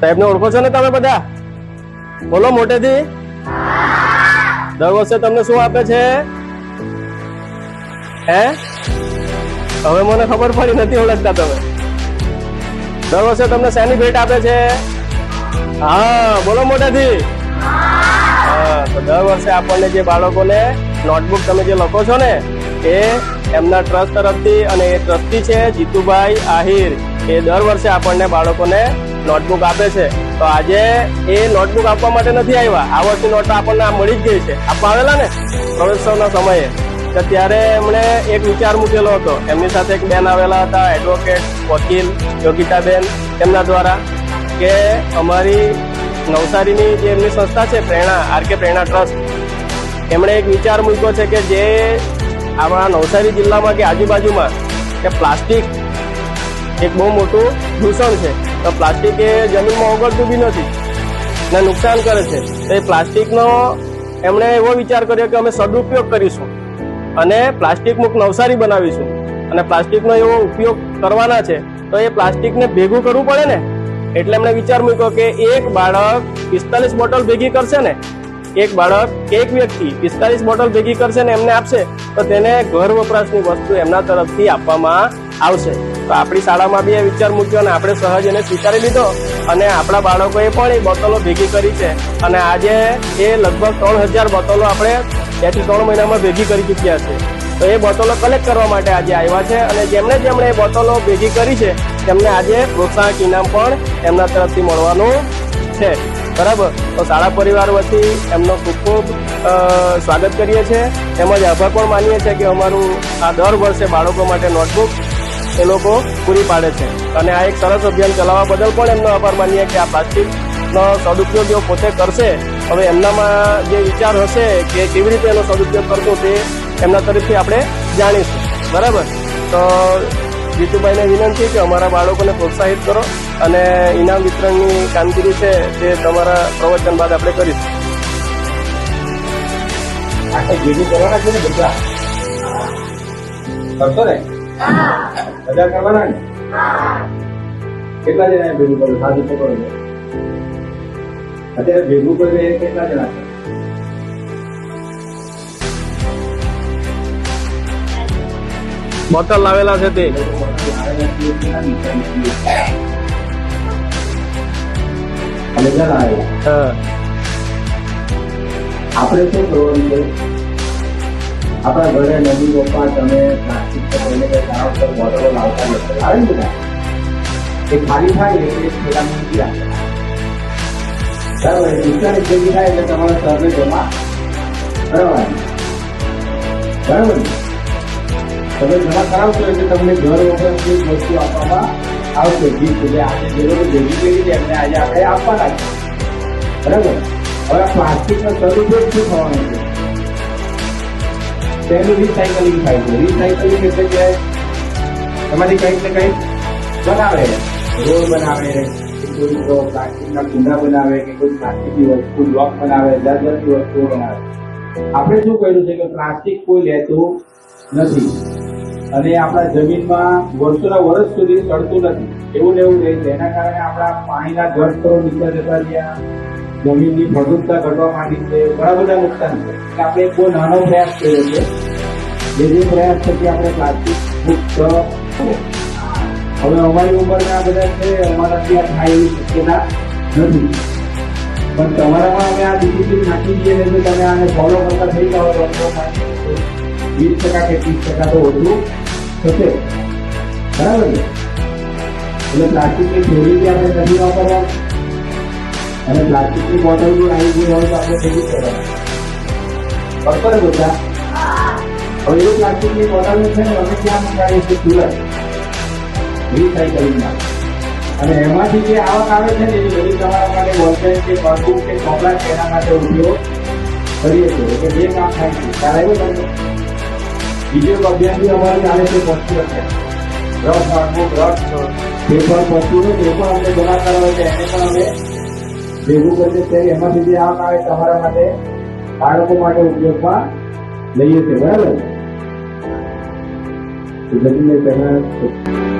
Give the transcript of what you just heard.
સાહેબને ઓળખો છો ને તમે બધા? બોલો મોટેથી. દર વર્ષે તમને શું આપે છે? હે? હવે મને ખબર પડી, નથી ઓળખતા તમે. દર વર્ષે તમને શેની ભેટ આપે છે? હા, બોલો મોટેથી. હા, તો દર વર્ષે આપણને જે બાળકોને નોટબુક તમે જે લખો છો ને, એ એમના ટ્રસ્ટ તરફથી અને એ ટ્રસ્ટી છે જીતુભાઈ આહિર. એ દર વર્ષે આપણને બાળકોને નોટબુક આપે છે, તો આજે એ નોટબુક આપવા માટે નથી આવ્યા. આ વર્ષની નોટ આપણને આ મળી જ ગઈ છે. આપવા આવેલા ને? પ્રવેશોના સમયે. તો ત્યારે એમણે એક વિચાર મૂકેલો હતો. એમની સાથે એક બેન આવેલા હતા એડવોકેટ વકીલ, યોગિતાબેન, એમના દ્વારા કે અમારી નવસારીની જે એમની સંસ્થા છે, પ્રેરણા આરકે પ્રેરણા ટ્રસ્ટ, એમણે એક વિચાર મૂક્યો છે કે જે આપણા નવસારી જિલ્લામાં કે આજુબાજુમાં કે પ્લાસ્ટિક એક બહુ મોટું દૂષણ છે. તો પ્લાસ્ટિક એ જમીનમાં ઓગળતું બી નથી ને નુકસાન કરે છે. તો એ પ્લાસ્ટિકનો એમણે એવો વિચાર કર્યો કે અમે સદુપયોગ કરીશું અને પ્લાસ્ટિક મુક્ત નવસારી બનાવીશું. અને પ્લાસ્ટિકનો એવો ઉપયોગ કરવાના છે, તો એ પ્લાસ્ટિકને ભેગું કરવું પડે ને? એટલે એમણે વિચાર મૂક્યો કે એક બાળક પિસ્તાલીસ બોટલ ભેગી કરશે ને? એક બાળક એક વ્યક્તિ પિસ્તાલીસ બોટલ ભેગી કરશે ને એમને આપશે? તો તેને ઘર વપરાશની વસ્તુ એમના તરફથી આપવામાં આવશે. તો આપણી શાળામાં બી એ વિચાર મૂક્યો અને આપણે સહજ એને સ્વીકારી લીધો. અને આપણા બાળકોએ પણ એ બોટલો ભેગી કરી છે. અને આજે એ લગભગ ત્રણ હજાર બોટલો આપણે બેથી ત્રણ મહિનામાં ભેગી કરી ચૂક્યા છે. તો એ બોટલો કલેક્ટ કરવા માટે આજે આવ્યા છે અને જેમણે જેમણે એ બોટલો ભેગી કરી છે, તેમને આજે પ્રોત્સાહક ઇનામ પણ એમના તરફથી મળવાનું છે. બરાબર? તો શાળા પરિવાર વતી એમનો ખૂબ ખૂબ સ્વાગત કરીએ છીએ. તેમજ આભાર પણ માનીએ છીએ કે અમારું આ દર વર્ષે બાળકો માટે નોટબુક એ લોકો પૂરી પાડે છે. અને આ એક સરસ અભિયાન ચલાવવા બદલ પણ એમનો આભાર માનીએ કે આ પ્લાસ્ટિકનો સદુપયોગ એઓ પોતે કરશે. હવે એમનામાં જે વિચાર હશે કે કેવી રીતે એનો સદુપયોગ કરશો તે એમના તરફથી આપણે જાણીશું. બરાબર? તો જીતુભાઈને વિનંતી કે અમારા બાળકોને પ્રોત્સાહિત કરો અને ઇનામ વિતરણની કામગીરી છે તે તમારા પ્રવચન બાદ આપણે કરીશું. આખે ભેગું કરવાના છે ને બધા? કરશો ને? બધા કરવાના ને? કેટલા જણા ભેગું કર્યું? સાધુ તો અત્યારે ભેગું કર્યું એ કેટલા જણા છે? બોટલ લાવેલા છે તે. આપણે શું કરવાનું છે? આપણા ઘરે નદી પપ્પા તમે કઈ પર બોટલો લાવતા નથી મૂકી બરાબર? દુકાને ભેગી થાય એટલે તમારા સરને જમા બરાબર બરાબર તમે જમા કરાવશો એટલે તમને ઘર વગરની વસ્તુ આપવામાં આવશે ગીત એટલે આજે જે લોકો ભેગી કરી છે એમને આજે આપણે આપવાના છે બરાબર હવે પ્લાસ્ટિકનો સદુપયોગ શું થવાનો છે? તેનું રિસાયકલિંગ થાય છે. રિસાયકલિંગ એટલે કે એમાંથી કંઈક ને કંઈક બનાવે રોડ બનાવે કોઈ પ્લાસ્ટિકના કુંડા બનાવે, કે કોઈ પ્લાસ્ટિકની વસ્તુ, બ્લોક બનાવે દસ દસની વસ્તુઓ બનાવે. આપણે શું કર્યું છે કે પ્લાસ્ટિક કોઈ લેતું નથી. અને આપણા જમીનમાં વર્ષોના વર્ષ સુધી સડતું નથી. એવું ને એવું રહે છે. એના કારણે આપણા પાણીના જળ સ્તરો નીચે જતા રહ્યા. જમીનની ફળદ્રુપતા ઘટવા માંડી છે, ઘણા બધા નુકસાન છે. આપણે બહુ નાનો પ્રયાસ કર્યો છે. જે જે પ્રયાસ થકી આપણે પ્લાસ્ટિક મુક્ત. હવે અમારી ઉંમરના બધા છે, અમારાથી આ થાય એવી શક્યતા નથી. પણ તમારામાં અમે આ ડિસિપ્લિન નાખી દઈએ એટલે તમે આને ફોલો કરતા થઈ જાઓ તો વીસ ટકા કે ત્રીસ ટકા તો ઓછું થશે. બરાબર ને એટલે પ્લાસ્ટિકની થેલી આપણે નથી વાપરવાની. અને પ્લાસ્ટિકની બોટલ બી આવી ગઈ હોય તો આપણે ભેગી કરવાની. બરોબર બધા હવે એ પ્લાસ્ટિકની બોટલ છે ને, અમે ક્યાં મંગાવીએ છીએ? સુરત. રિસાયકલિંગમાં અને એમાંથી જે આવક આવે છે ને, એ બધી તમારા માટે વોલ્ટેજ કે પડવું કે કપડા છે, એના માટે ઉપયોગ કરીએ છીએ. એટલે જે કામ થાય છે, ખ્યાલ આવ્યો તમને? બીજો એક અભિયાન બી અમારે ચાલે છે પશુ અભિયાન રસ નોટબુક રસ પેપર પશુનું જે પણ અમને જમા કરવા એને પણ અમે ભેગું કરીએ ત્યારે એમાંથી જે આવક આવે તમારા માટે બાળકો માટે ઉપયોગમાં લઈએ છીએ, બરાબર? જમીન પહેલા